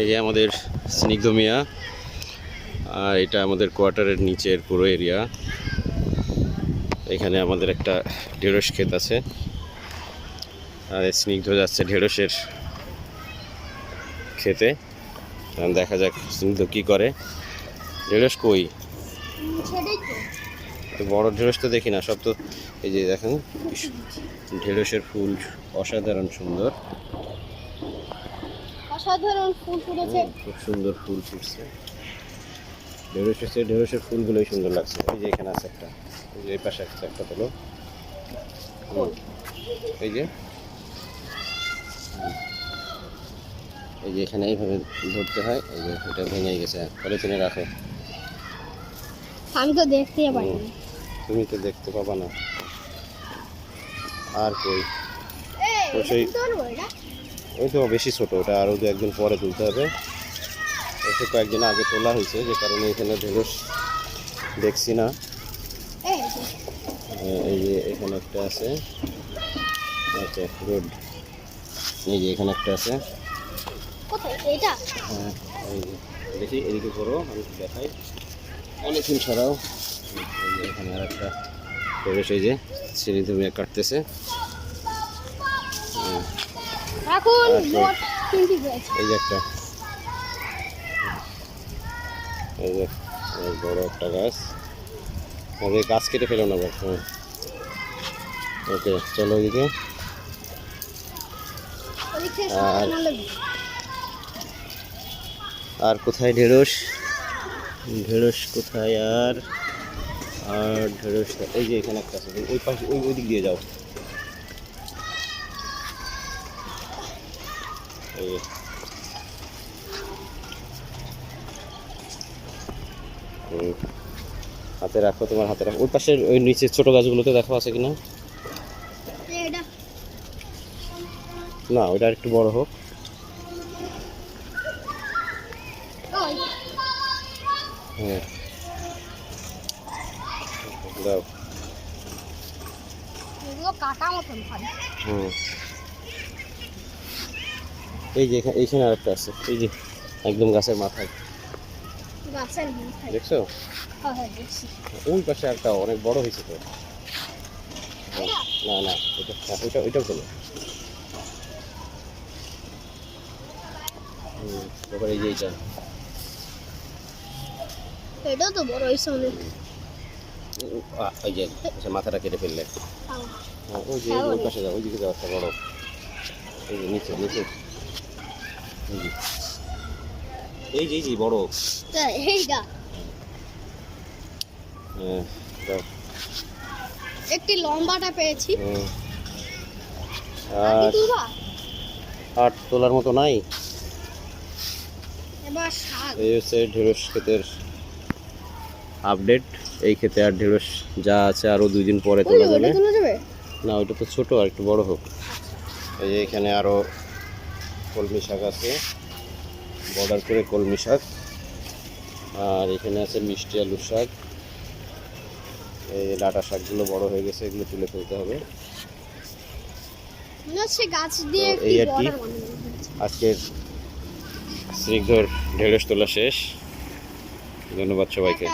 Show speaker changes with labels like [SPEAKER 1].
[SPEAKER 1] এই যে আমাদের স্নিগ্ধ মিয়া, আর এটা আমাদের কোয়ার্টারের নিচের পুরো এরিয়া। এখানে আমাদের একটা ঢেঁড়স ক্ষেত আছে। আর স্নিগ্ধ যাচ্ছে ঢেঁড়সের খেতে দেখা যাক স্নিগ্ধ কী করে। ঢেঁড়স কই? বড় ঢেঁড়স তো দেখি না, সব তো এই যে দেখেন, ঢেঁড়সের ফুল অসাধারণ সুন্দর।
[SPEAKER 2] অসাধারণ ফুল ফুটেছে।
[SPEAKER 1] খুব সুন্দর ফুল ফুটছে। ঢেঁড়স হচ্ছে ঢেঁড়সের ফুলগুলোই সুন্দর লাগছে। এই যে এখানে আছে একটা। এই যে এই পাশে একটা একটা হলো এই যে। এই যে এখানে এইভাবে ধরতে হয়। এই যে এটা ভেঙে গেছে। পলিথিনে রাখো।
[SPEAKER 2] আমি তো দেখতেই পারি
[SPEAKER 1] হুম, তুমি তো দেখতে পাবা না। আর কই? সেই- ওই তো বেশি ছোট ওটা আরও দু একদিন পরে তুলতে হবে। ওকে কয়েকদিন আগে তোলা হয়েছে যে কারণে এখানে ঢেঁড়স দেখছি না। এই যে এখানে একটা আছে। আচ্ছা রোড। এই যে এখানে একটা আছে। হ্যাঁ এই যে। দেখি এদিকে করো আমি দেখাই। অনেকক্ষণ ছাড়াও এখানে আর একটা ঢেঁড়স এই যে সিঁড়ি তুমি কাটতেছে।
[SPEAKER 2] এখন
[SPEAKER 1] আচ্ছা।
[SPEAKER 2] তিনটি হয়েছে।
[SPEAKER 1] এই যে একটা। এই যে বড় একটা গাছ। আমাদের গাছ কেটে ফেলো না বল হ্যাঁ। ওকে চলো
[SPEAKER 2] থেকে
[SPEAKER 1] আর- আর কোথায় ঢেঁড়স? ঢেঁড়স কোথায় আর? আর ঢেঁড়স এই যে এখানে একটা আছে ওই পাশে ওই ওই দিক দিয়ে যাও এই যে। হুম। হাতে রাখো তোমার হাতে রাখো। ওই পাশের ওই নিচে ছোট গাছগুলোতে দেখো আছে কিনা? না ওইটা একটু বড় হোক। হ্যাঁ। দাও।
[SPEAKER 2] কাটা মতন
[SPEAKER 1] হুম। এই যে এখানে এইখানে আরেকটা আছে। এই যে একদম গাছের মাথায়। দেখছ?
[SPEAKER 2] হ্যাঁ হ্যাঁ
[SPEAKER 1] ওই পাশে একটা অনেক বড় হয়েছে তো। না না হ্যাঁ, ওইটা ওইটাও চলো তারপরে এই যে এইটা।
[SPEAKER 2] এটাও তো বড় হয়েছে অনেক।
[SPEAKER 1] উম, এই যে মাথাটা কেটে ফেললে।
[SPEAKER 2] হ্যাঁ।
[SPEAKER 1] ওই যে ওই
[SPEAKER 2] ওই।
[SPEAKER 1] পাশে যাও ওইদিকে যাও একটা বড়। এই যে নিচে নিচে। এই যে এই এই যে বড়
[SPEAKER 2] এইটা
[SPEAKER 1] হ্যাঁ
[SPEAKER 2] একটি লম্বাটা পেয়েছি। তুলবা
[SPEAKER 1] আট তোলার মতো নাই। এই হচ্ছে ঢেঁড়স ক্ষেতের আপডেট এই ক্ষেতে আর ঢেঁড়স যা আছে আরও দুই দিন পরে তোলা যাবে। না ওইটা তো ছোট আর একটু বড় হোক। এই যে এখানে আরও কলমি শাক আছে। বর্ডার করে কলমি শাক। আর এখানে আছে মিষ্টি আলু শাক। এই ডাটা শাকগুলো বড় হয়ে গেছে এগুলো তুলে ফেলতে হবে। এই আর কি? আজকের স্নিগ্ধর ঢেঁড়স তোলা শেষ। ধন্যবাদ সবাইকে।